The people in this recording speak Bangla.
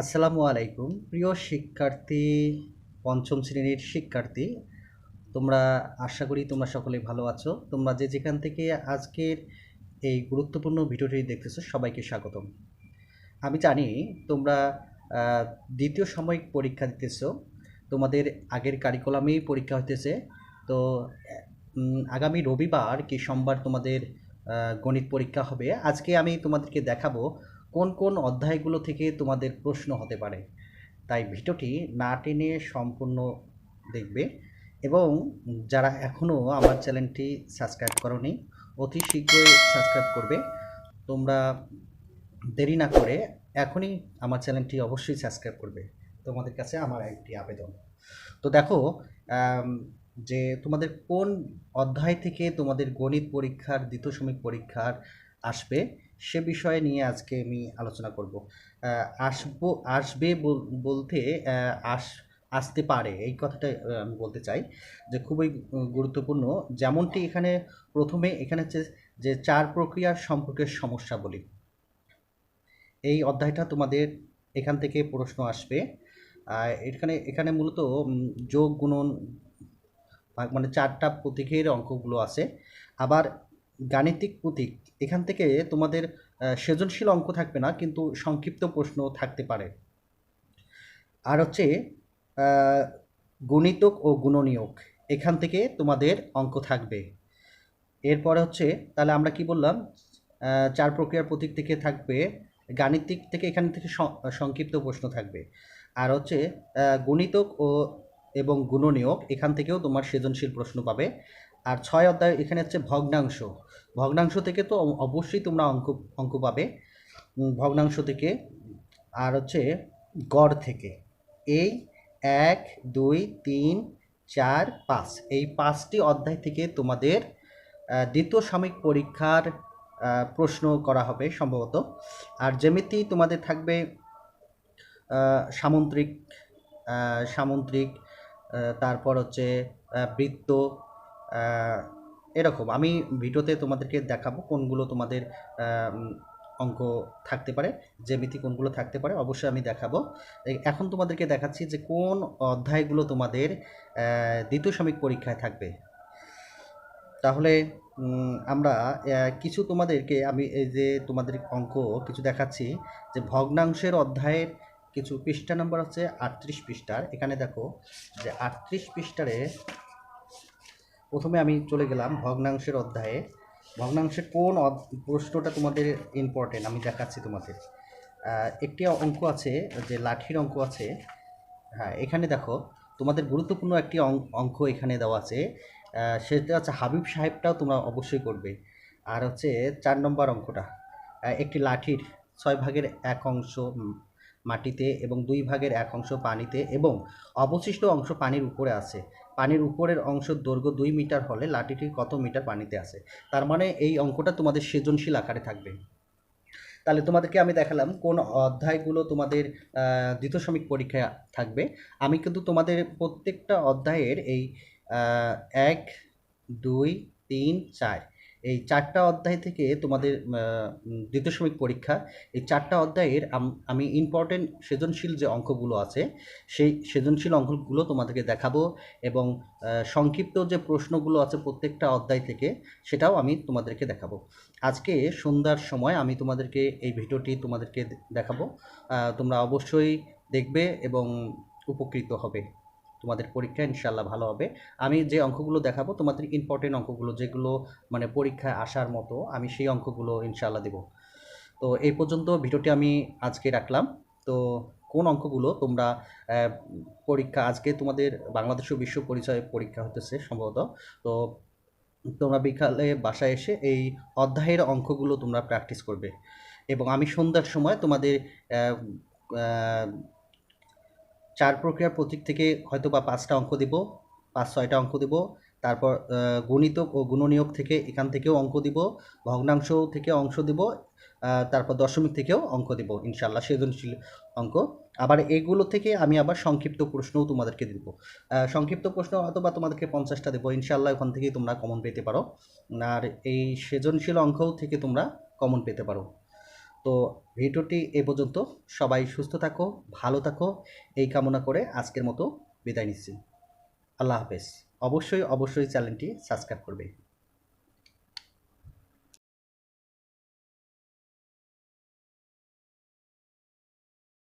আসসালামু আলাইকুম। প্রিয় শিক্ষার্থী, পঞ্চম শ্রেণির শিক্ষার্থী, তোমরা আশা করি তোমরা সকলেই ভালো আছো। তোমরা যে যেখান থেকে আজকের এই গুরুত্বপূর্ণ ভিডিওটি দেখতেছো, সবাইকে স্বাগতম। আমি জানি তোমরা দ্বিতীয় সাময়িক পরীক্ষা দিতেছ, তোমাদের আগের কারিকুলামেই পরীক্ষা হতেছে তো আগামী রবিবার কি সোমবার তোমাদের গণিত পরীক্ষা হবে। আজকে আমি তোমাদেরকে দেখাবো কোন কোন অধ্যায়গুলো থেকে তোমাদের প্রশ্ন হতে পারে? তাই ভিডিওটি না টেনে সম্পূর্ণ দেখবে এবং যারা এখনও আমার চ্যানেলটি সাবস্ক্রাইব করনি, অতি শীঘ্রই সাবস্ক্রাইব করবে। তোমরা দেরি না করে এখনই আমার চ্যানেলটি অবশ্যই সাবস্ক্রাইব করবে। তোমাদের কাছে আমার একটি আবেদন। তো দেখো যে তোমাদের কোন অধ্যায় থেকে তোমাদের গণিত পরীক্ষার, দ্বিতীয় সমীক পরীক্ষার আসবে? সে বিষয়ে নিয়ে আজকে আমি আলোচনা করব। আসব, আসবে বলতে আস, আসতে পারে, এই কথাটা আমি বলতে চাই যে খুবই গুরুত্বপূর্ণ। যেমনটি এখানে প্রথমে এখানে হচ্ছে যে চার প্রক্রিয়ার সম্পর্কের সমস্যা বলি। এই অধ্যায়টা তোমাদের এখান থেকে প্রশ্ন আসবে। এখানে এখানে মূলত যোগ, গুণন মানে চারটা প্রতীকের অঙ্কগুলো আছে। আবার গাণিতিক প্রতীক, এখান থেকে তোমাদের সৃজনশীল অঙ্ক থাকবে না, কিন্তু সংক্ষিপ্ত প্রশ্ন থাকতে পারে। আর হচ্ছে গুণিতক ও গুণনীয়ক, এখান থেকে তোমাদের অঙ্ক থাকবে। এরপরে হচ্ছে, তাহলে আমরা কি বললাম? চার প্রক্রিয়ার প্রতীক থেকে থাকবে, গাণিতিক থেকে এখান থেকে সংক্ষিপ্ত প্রশ্ন থাকবে। আর হচ্ছে গণিতক ও এবং গুণনীয়ক, এখান থেকেও তোমার সৃজনশীল প্রশ্ন পাবে। আর ছয় অধ্যায় এখানে হচ্ছে ভগ্নাংশ। ভগ্নাংশ থেকে তো অবশ্যই তোমরা অঙ্ক অঙ্ক পাবে। ভগ্নাংশ থেকে আর হচ্ছে গড় থেকে। এই এক দুই তিন চার পাঁচ। এই পাঁচটি অধ্যায় থেকে তোমাদের দ্বিতীয় সাময়িক পরীক্ষার প্রশ্ন করা হবে সম্ভবত। আর যেমিতি তোমাদের থাকবে আহ, সামুদ্রিক তারপর হচ্ছে বৃত্ত এরকম। আমি ভিডিওতে তোমাদেরকে দেখাবো কোনগুলো তোমাদের অঙ্ক থাকতে পারে, জ্যামিতি কোনগুলো থাকতে পারে, অবশ্যই আমি দেখাবো। এখন তোমাদেরকে দেখাচ্ছি যে কোন অধ্যায়গুলো তোমাদের দ্বিতীয় সাময়িক পরীক্ষায় থাকবে। তাহলে আমরা কিছু তোমাদেরকে আমি এই যে তোমাদের অঙ্ক কিছু দেখাচ্ছি যে ভগ্নাংশের অধ্যায়ের কিছু পৃষ্ঠা নাম্বার হচ্ছে আটত্রিশ পৃষ্ঠার। এখানে দেখো যে আটত্রিশ পৃষ্ঠারে প্রথমে আমি চলে গেলাম ভগ্নাংশের অধ্যায়ে। ভগ্নাংশের কোন প্রশ্নটা তোমাদের ইম্পর্টেন্ট আমি দেখাচ্ছি তোমাদের। একটি অঙ্ক আছে, যে লাঠির অঙ্ক আছে। হ্যাঁ এখানে দেখো, তোমাদের গুরুত্বপূর্ণ একটি অঙ্ক এখানে দেওয়া আছে। সেটা হচ্ছে হাবিব সাহেবটাও তোমরা অবশ্যই করবে। আর হচ্ছে চার নম্বর অঙ্কটা। একটি লাঠির ছয় ভাগের এক অংশ মাটিতে এবং দুই ভাগের এক অংশ পানিতে এবং অবশিষ্ট অংশ পানির উপরে আছে। পানির উপরের অংশ দৈর্ঘ্য দুই মিটার হলে লাঠিটি কত মিটার পানিতে আছে? তার মানে এই অঙ্কটা তোমাদের সৃজনশীল আকারে থাকবে। তাহলে তোমাদেরকে আমি দেখালাম কোন অধ্যায়গুলো তোমাদের দ্বিতীয় শ্রমিক পরীক্ষায় থাকবে। আমি কিন্তু তোমাদের প্রত্যেকটা অধ্যায়ের এই এক, দুই, তিন, চার এই চারটা অধ্যায় থেকে তোমাদের দ্বিতীয় শ্রমিক পরীক্ষা, এই চারটা অধ্যায়ের আমি ইম্পর্টেন্ট সৃজনশীল যে অঙ্কগুলো আছে, সেই সৃজনশীল অঙ্কগুলো তোমাদেরকে দেখাবো এবং সংক্ষিপ্ত যে প্রশ্নগুলো আছে প্রত্যেকটা অধ্যায় থেকে, সেটাও আমি তোমাদেরকে দেখাবো। আজকে সন্ধ্যার সময় আমি তোমাদেরকে এই ভিডিওটি তোমাদেরকে দেখাবো। তোমরা অবশ্যই দেখবে এবং উপকৃত হবে। তোমাদের পরীক্ষা ইনশাল্লাহ ভালো হবে। আমি যে অঙ্কগুলো দেখাবো, তোমাদের ইম্পর্টেন্ট অঙ্কগুলো, যেগুলো মানে পরীক্ষায় আসার মতো, আমি সেই অঙ্কগুলো ইনশাল্লাহ দেবো। তো এই পর্যন্ত ভিডিওটি আমি আজকে রাখলাম। তো কোন অঙ্কগুলো তোমরা পরীক্ষা আজকে তোমাদের বাংলাদেশ বিশ্ব পরিচয় পরীক্ষা হতেছে সম্ভবত। তো তোমরা বিকালে বাসায় এসে এই অধ্যায়ের অঙ্কগুলো তোমরা প্র্যাকটিস করবে। এবং আমি সন্ধ্যার সময় তোমাদের চার প্রক্রিয়ার প্রতীক থেকে হয়তো বা পাঁচটা অঙ্ক দিব পাঁচ ছয়টা অঙ্ক দিব। তারপর আহ, গণিতক ও গুণনীয়ক থেকে এখান থেকেও অঙ্ক দিব ভগ্নাংশ থেকে অংশ দিব তারপর দশমিক থেকেও অঙ্ক দিব ইনশাল্লাহ সৃজনশীল অঙ্ক। আবার এগুলো থেকে আমি আবার সংক্ষিপ্ত প্রশ্নও তোমাদেরকে দিব। সংক্ষিপ্ত প্রশ্ন অথবা তোমাদেরকে পঞ্চাশটা দেবো ইনশাল্লাহ ওখান থেকেই তোমরা কমন পেতে পারো। আর এই সৃজনশীল অঙ্কও থেকে তোমরা কমন পেতে পারো। তো ভিডিওটি এ পর্যন্ত। সবাই সুস্থ থাকো, ভালো থাকো। এই কামনা করে আজকের মতো বিদায় নিচ্ছি। আল্লাহ হাফেজ। অবশ্যই অবশ্যই চ্যানেলটি সাবস্ক্রাইব করবে।